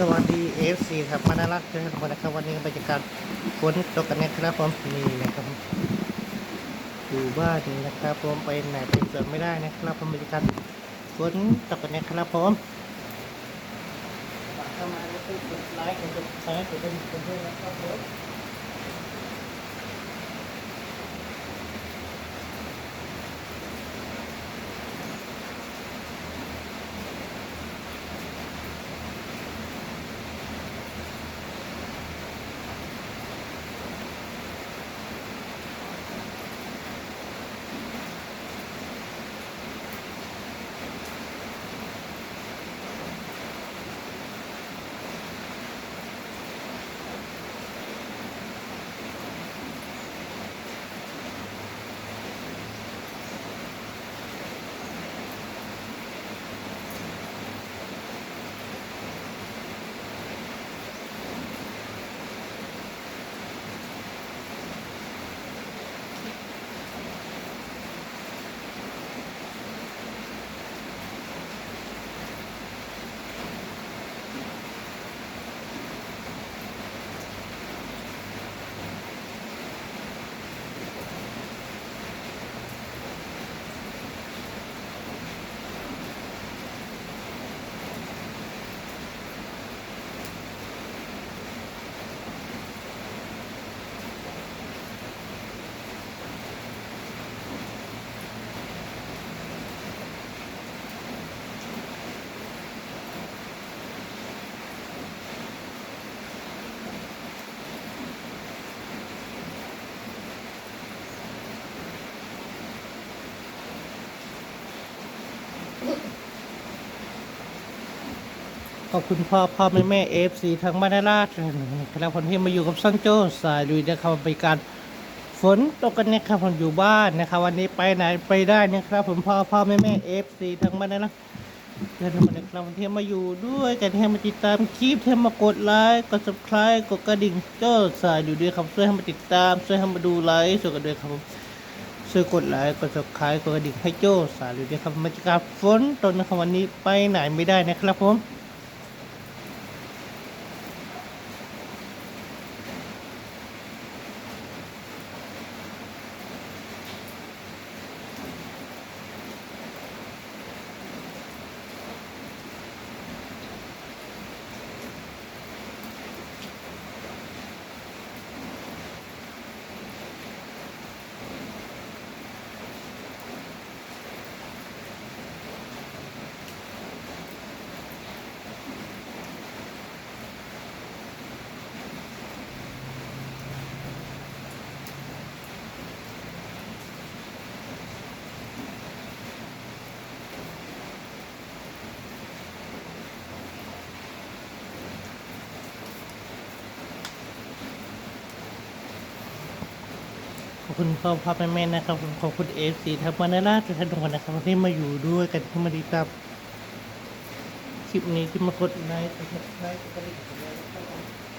สวัสดี FC ครับมาน่ารักทุกคนนะครับวันนี้บรรยากาศฝนตกกันนะครับผมนี่นะครับอยู่บ้านนี่นะครับผมไปไหนไปสวนไม่ได้นะครับผมบรรยากาศฝนตกกันนะครับผมเข้ามาแล้วก็กดไลค์กดแชร์กดติดตามด้วยนะครับผม ขอบคุณพ่อพ่อแม่แม่เอฟซีทั้งบ้านนาราชนะครับคนที่มาอยู่กับซ่องโจ้สายลุยนะครับบรรยากาศฝนตกกันนะครับผมอยู่บ้านนะครับ วันนี้ไปไหนไปได้นะครับผมพ่อพ่อแม่แม่เอฟซีทั้งบ้านนาราชเดินทางมานะครับวันที่มาอยู่ด้วยกันที่มาติดตามคลิปที่มากดไลค์กด subscribe กดกระดิ่งโจ้สายอยู่ด้วยครับช่วยให้มาติดตามช่วยให้มาดูไลฟ์ช่วยกันด้วยครับผมช่วยกดไลค์กด subscribe กดกระดิ่งให้โจ้สายอยู่ด้วยครับบรรยากาศฝนตกนะครับวันนี้ไปไหนไม่ได้นะครับผม อบคุณพ่อพ่อแม่แม่นะครับขอบคุณเอฟซีทั้งมานาราจะท่านทุกคนนะครับที่มาอยู่ด้วยกันที่มาดีตับคลิปนี้ที่มากดไลค์กดซับสไครต์กดกระดิ่งกัน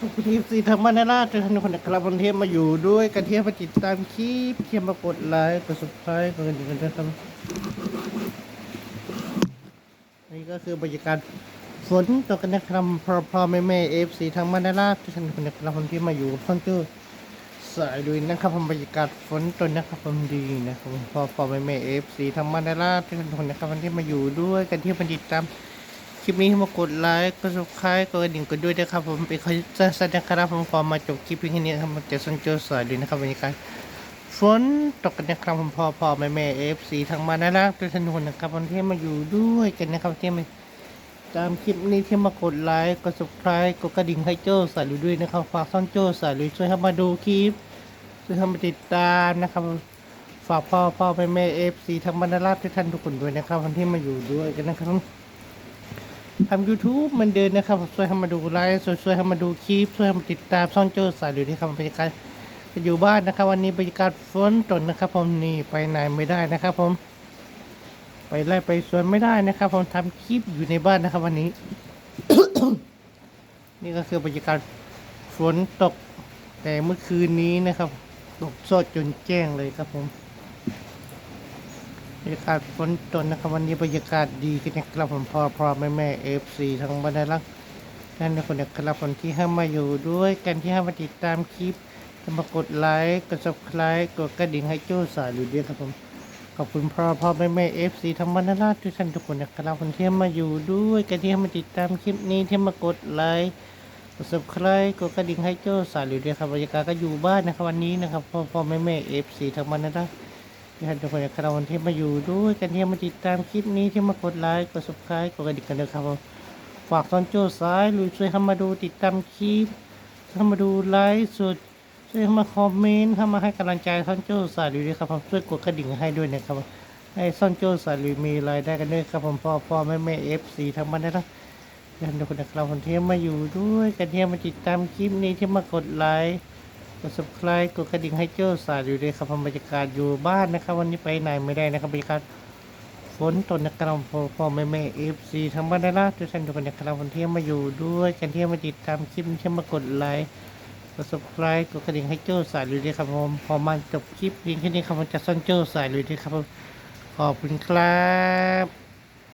ด้วยนะครับผมขอบคุณทีซีทางบ้านาราชทุกท่านกคนนะครับวันเทพมาอยู่ด้วยกันเทียบมาติดตามคลิปเทียบมากดไลค์กดซับสไครต์กดกระดิ่กันด้วยครับนี่ก็คือบรรยากาศฝนตกกันนะครับพอพอแม่แม่เอฟซีทางบ้านาราชทุกท่านทุกคนนะครับวันที่มาอยู่ฟังเจอสายดุยนะครับผมบรรยากาศฝนตกนะครับผมดีนะครับพอพอแม่แม่เอฟซีทางบ้านาราชทุกท่านทุกคนนะครับวันที่มาอยู่ด้วยกันเทียบมาติดตาม คลิปนี้ให้มากดไลค์กดซับสไครต์กดกระดิ่งกันด้วยนะครับผมเป็นคอยจะแสดงครับผมพอมาจบคลิปเพียงแค่นี้ครับมันจะสันโจสายด้วยนะครับบรรยากาศฝนตกกันนะครับผมพอพอแม่แม่เอฟซีทางมาน่ารักทุกท่านทุกคนนะครับวันที่มาอยู่ด้วยกันนะครับที่มาตามคลิปนี้ที่มากดไลค์กดซับสไครต์กดกระดิ่งให้โจ้สายลุยด้วยนะครับฝากซ่อนโจ้สายลุยช่วยเข้ามาดูคลิปช่วยเข้ามาติดตามนะครับฝากพ่อพ่อแม่แม่เอฟซีทางมาน่ารักทุกท่านทุกคนด้วยนะครับวันที่มาอยู่ด้วยกันนะครับ ทำ YouTube มันเดินนะครับช่วยให้มาดูไลฟ์ช่วยช่วยให้มาดูคลิปช่วยให้มาติดตามช่องโจ้สายดูที่ครับรรยากาศอยู่บ้านนะครับ วันนี้บรรยากาศฝนตกนะครับ ผมนี่ไปไหนไม่ได้นะครับ ผม ไปไล่ไปสวนไม่ได้นะครับ ผมทำคลิปอยู่ในบ้านนะครับ วันนี้ นี่ก็คือบรรยากาศฝนตก แต่เมื่อคืนนี้นะครับ ตกโซดจนแจ้งเลยครับผม รรยากาศฝนตกนะครับวันนี้บรรยากาศดีกันนะครับผมพ่อพ่อแม่แม่เอฟซีทั้งบรรดาลักนั่นทุกคนนะครับคนที่ห้ามาอยู่ด้วยกันที่ห้ามาติดตามคลิปจะมากดไลค์กด subscribe กดกระดิ่งให้โจ้สายหรือเดียครับผมขอบคุณพ่อพ่อแม่แม่เอฟซีทั้งบรรดาลักทุกท่านทุกคนนะครับคนที่ห้ามาอยู่ด้วยกันที่ห้ามาติดตามคลิปนี้ที่มากดไลค์กด subscribe กดกระดิ่งให้โจ้สายหรือเดียครับบรรยากาศก็อยู่บ้านนะครับวันนี้นะครับพ่อพ่อแม่แม่เอฟซีทั้งบรรดาลัก ที่ท่านทุกคนครับวันที่มาอยู่ด้วยกันที่มาติดตามคลิปนี้ที่มากดไลค์กด subscribe กดกระดิ่งกันเลยครับผมฝากตอนโจ้ซ้ายหรือช่วยเข้ามาดูติดตามคลิปเข้ามาดูไลฟ์สดช่วยเข้ามาคอมเมนต์เข้ามาให้กำลังใจท่อนโจ้สายหรือด้วยครับผมช่วยกดกระดิ่งให้ด้วยนะครับให้ซ่อนโจ้สายหรือมีรายได้กันด้วยครับผมพ่อพ่อแม่แม่เอฟซีทั้งบ้านนะครับท่านทุกคนครับวันที่มาอยู่ด้วยกันที่มาติดตามคลิปนี้ที่มากดไลค์ กด subscribe กดกระดิ่งให้เจ้าสายอยู่ด้วยครับบรรยากาศอยู่บ้านนะครับ วันนี้ไปไหนไม่ได้นะครับบรรยากาศฝนตกนะครับพ่อพ่อแม่แม่เอฟซีทั้งบ้านได้ละทุกท่านทุกคนนะครับวันที่มาอยู่ด้วยกันที่มาติดตามคลิปที่มากดไลค์กด subscribe กดกระดิ่งให้เจ้าสายอยู่ด้วยครับผมพอมาจบคลิปเพียงแค่นี้ครับผมจะซ่อนเจ้าสายอยู่ด้วยครับผมขอบคุณครับ